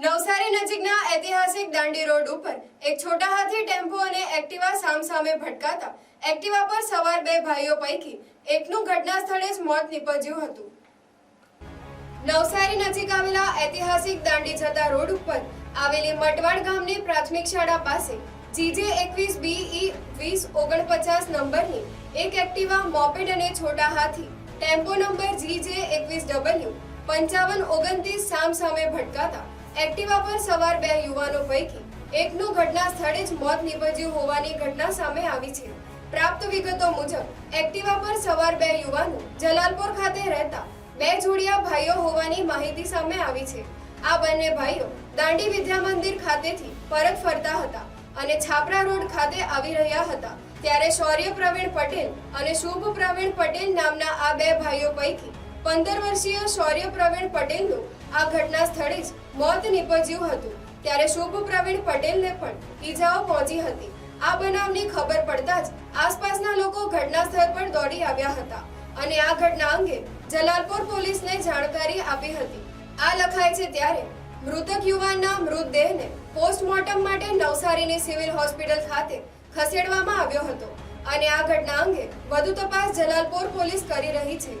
નવસારી નજીકના ઐતિહાસિક દાંડી રોડ ઉપર એક છોટા હાથી ટેમ્પો અને એક્ટિવા સામસામે ભટકાતા એક્ટિવા પર સવાર બે ભાઈઓ પૈકી એકનું ઘટના સ્થળે જ મોત નીપજ્યું હતું. નવસારી નજીક આવેલા ઐતિહાસિક દાંડી જતા રોડ ઉપર આવેલી મટવાડ ગામની પ્રાથમિક શાળા પાસે જીજે એકવીસ બીઈ વીસ ઓગણપચાસ નંબરની એક એક્ટિવા મોપેડ અને Chhota Hathi tempo number GJ એકવીસ ડબલ્યુ પંચાવન ઓગણત્રીસ સામ સામે ભટકાતા એક્ટિવા પર સવાર બે યુવાનો પૈકી એકનું ઘટના સ્થળે જ મોત નીપજ્યું હોવાની ઘટના સામે આવી છે. પ્રાપ્ત વિગતો મુજબ, એક્ટિવા પર સવાર બે યુવાનો જલાલપુર ખાતે રહેતા બે જોડિયા ભાઈઓ હોવાની માહિતી સામે આવી છે. આ બંને ભાઈઓ દાંડી વિદ્યા મંદિર ખાતેથી પરત ફરતા હતા અને છાપરા રોડ ખાતે આવી રહ્યા હતા. ત્યારે શૌર્ય પ્રવીણ પટેલ અને શુભ પ્રવીણ પટેલ નામના આ બે ભાઈઓ પૈકી પંદર વર્ષીય શૌર્ય પ્રવીણ પટેલનું આ ઘટના સ્થળે જ મોત નીપજ્યું હતું. ત્યારે શુભ પ્રવીણ પટેલને પણ ઈજાઓ પહોંચી હતી. આ બનાવની ખબર પડતા જ આસપાસના લોકો ઘટના સ્થળ પર દોડી આવ્યા હતા અને આ ઘટના અંગે જલાલપુર પોલીસને જાણકારી આપી હતી. આ લખાય છે ત્યારે, મૃતક યુવાનના મૃતદેહને પોસ્ટમોર્ટમ માટે નવસારીની સિવિલ હોસ્પિટલ ખાતે ખસેડવામાં આવ્યો હતો અને આ ઘટના અંગે વધુ તપાસ જલાલપુર પોલીસ કરી રહી છે.